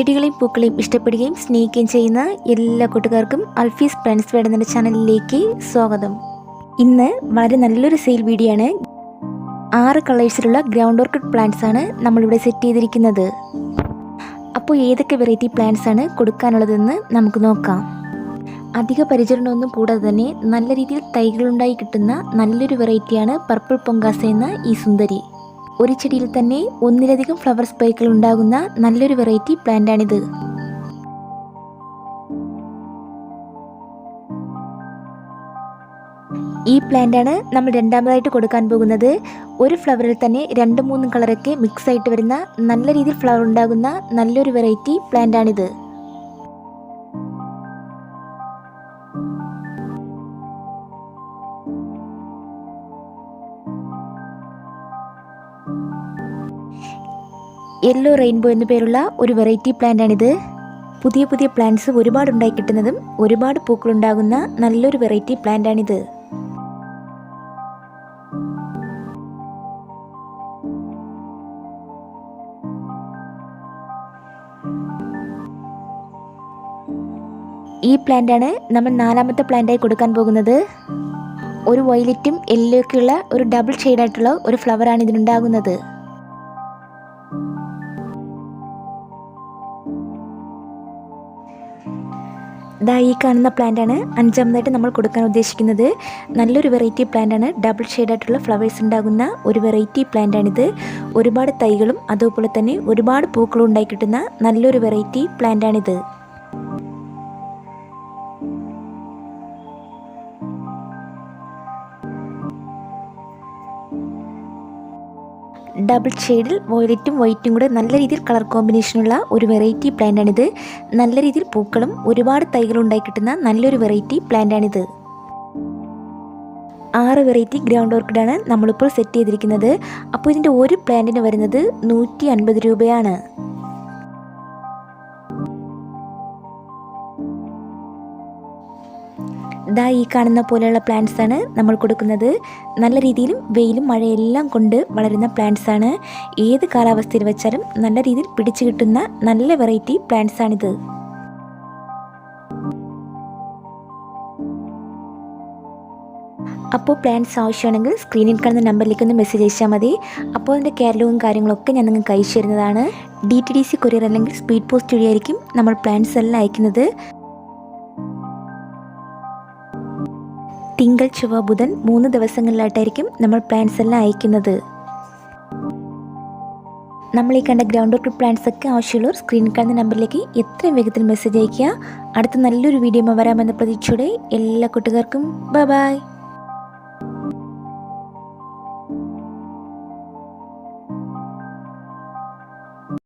ചെടികളെയും പൂക്കളെയും ഇഷ്ടപ്പെടുകയും സ്നേഹിക്കുകയും ചെയ്യുന്ന എല്ലാ കൂട്ടുകാർക്കും അൽഫീസ് ഫ്രണ്ട്സ് എന്ന ചാനലിലേക്ക് സ്വാഗതം. ഇന്ന് വളരെ നല്ലൊരു സെയിൽ വീഡിയോ ആണ് ആറ് കളേഴ്സിലുള്ള ഗ്രൗണ്ട് ഓർക്കിഡ് പ്ലാന്റ്സ് ആണ് നമ്മളിവിടെ സെറ്റ് ചെയ്തിരിക്കുന്നത്. അപ്പോൾ ഏതൊക്കെ വെറൈറ്റി പ്ലാന്റ്സ് ആണ് കൊടുക്കാനുള്ളതെന്ന് നമുക്ക് നോക്കാം. അധിക പരിചരണമൊന്നും കൂടാതെ തന്നെ നല്ല രീതിയിൽ തൈകളുണ്ടായി കിട്ടുന്ന നല്ലൊരു വെറൈറ്റിയാണ് പർപ്പിൾ പൊങ്കാസ എന്ന ഈ സുന്ദരി. ഒരു ചെടിയിൽ തന്നെ ഒന്നിലധികം ഫ്ലവർ സ്പൈക്കുകൾ ഉണ്ടാകുന്ന നല്ലൊരു വെറൈറ്റി പ്ലാന്റാണിത് ഈ പ്ലാന്റാണ് നമ്മൾ രണ്ടാമതായിട്ട് കൊടുക്കാൻ പോകുന്നത്. ഒരു ഫ്ലവറിൽ തന്നെ രണ്ട് മൂന്ന് കളറൊക്കെ മിക്സ് ആയിട്ട് വരുന്ന നല്ല രീതിയിൽ ഫ്ലവർ ഉണ്ടാകുന്ന നല്ലൊരു വെറൈറ്റി പ്ലാന്റാണിത് യെല്ലോ റെയിൻബോ എന്നു പേരുള്ള ഒരു വെറൈറ്റി പ്ലാന്റാണിത് പുതിയ പുതിയ പ്ലാന്റ്സ് ഒരുപാട് ഉണ്ടായി കിട്ടുന്നതും ഒരുപാട് പൂക്കൾ ഉണ്ടാകുന്ന നല്ലൊരു വെറൈറ്റി പ്ലാന്റാണിത് ഈ പ്ലാന്റാണ് നമ്മൾ നാലാമത്തെ പ്ലാന്റായി കൊടുക്കാൻ പോകുന്നത്. ഒരു വയലറ്റും എല്ലോ ഒക്കെയുള്ള ഒരു ഡബിൾ ഷെയ്ഡായിട്ടുള്ള ഒരു ഫ്ലവറാണ് ഇതിനുണ്ടാകുന്നത്. ദാ ഈ കാണുന്ന പ്ലാന്റാണ്. അഞ്ചാമതായിട്ട് നമ്മൾ കൊടുക്കാൻ ഉദ്ദേശിക്കുന്നത് നല്ലൊരു വെറൈറ്റി പ്ലാന്റാണ്. ഡബിൾ ഷെയ്ഡായിട്ടുള്ള ഫ്ലവേഴ്സ് ഉണ്ടാകുന്ന ഒരു വെറൈറ്റി പ്ലാന്റാണിത്. ഒരുപാട് തൈകളും അതുപോലെ തന്നെ ഒരുപാട് പൂക്കളും ഉണ്ടായി കിട്ടുന്ന നല്ലൊരു വെറൈറ്റി പ്ലാന്റാണിത്. ഡബിൾ ഷെയ്ഡിൽ വയലറ്റും വൈറ്റും കൂടെ നല്ല രീതിയിൽ കളർ കോമ്പിനേഷനുള്ള ഒരു വെറൈറ്റി പ്ലാന്റാണിത് നല്ല രീതിയിൽ പൂക്കളും ഒരുപാട് തൈകളും ഉണ്ടായി കിട്ടുന്ന നല്ലൊരു വെറൈറ്റി പ്ലാന്റാണിത് ആറ് വെറൈറ്റി ഗ്രൗണ്ട് ഓർക്കിഡാണ് നമ്മളിപ്പോൾ സെറ്റ് ചെയ്തിരിക്കുന്നത്. അപ്പോൾ ഇതിന്റെ ഒരു പ്ലാന്റിന് വരുന്നത് നൂറ്റി അൻപത് രൂപയാണ്. ദാ ഈ കാണുന്ന പോലെയുള്ള പ്ലാന്റ്സ് ആണ് നമ്മൾ കൊടുക്കുന്നത്. നല്ല രീതിയിലും വെയിലും മഴയെല്ലാം കൊണ്ട് വളരുന്ന പ്ലാന്റ്സ് ആണ്. ഏത് കാലാവസ്ഥയിൽ വെച്ചാലും നല്ല രീതിയിൽ പിടിച്ചു കിട്ടുന്ന നല്ല വെറൈറ്റി പ്ലാന്റ്സ് ആണിത്. അപ്പോൾ പ്ലാൻസ് ആവശ്യമാണെങ്കിൽ സ്ക്രീനിൽ കാണുന്ന നമ്പറിലേക്ക് ഒന്ന് മെസ്സേജ് അയച്ചാൽ മതി. അപ്പോൾ അതിന്റെ കാറ്റലോഗും കാര്യങ്ങളൊക്കെ ഞാൻ നിങ്ങൾക്ക് അയച്ചു തരുന്നതാണ്. D T D C courier അല്ലെങ്കിൽ സ്പീഡ് പോസ്റ്റ് വഴിയായിരിക്കും നമ്മൾ പ്ലാൻസ് എല്ലാം അയക്കുന്നത്. തിങ്കൾ ചൊവ്വ ബുധൻ മൂന്ന് ദിവസങ്ങളിലായിട്ടായിരിക്കും നമ്മൾ പ്ലാന്റ്സ് എല്ലാം അയക്കുന്നത്. നമ്മൾ ഈ കണ്ട ഗ്രൗണ്ട് വർക്ക് പ്ലാന്റ്സ് ഒക്കെ ആവശ്യമുള്ളവർ സ്ക്രീൻ കാണുന്ന നമ്പറിലേക്ക് എത്രയും വേഗത്തിൽ മെസ്സേജ് അയയ്ക്കുക. അടുത്ത നല്ലൊരു വീഡിയോ വരാമെന്ന പ്രതീക്ഷയോടെ എല്ലാ കൂട്ടുകാർക്കും ബൈ ബൈ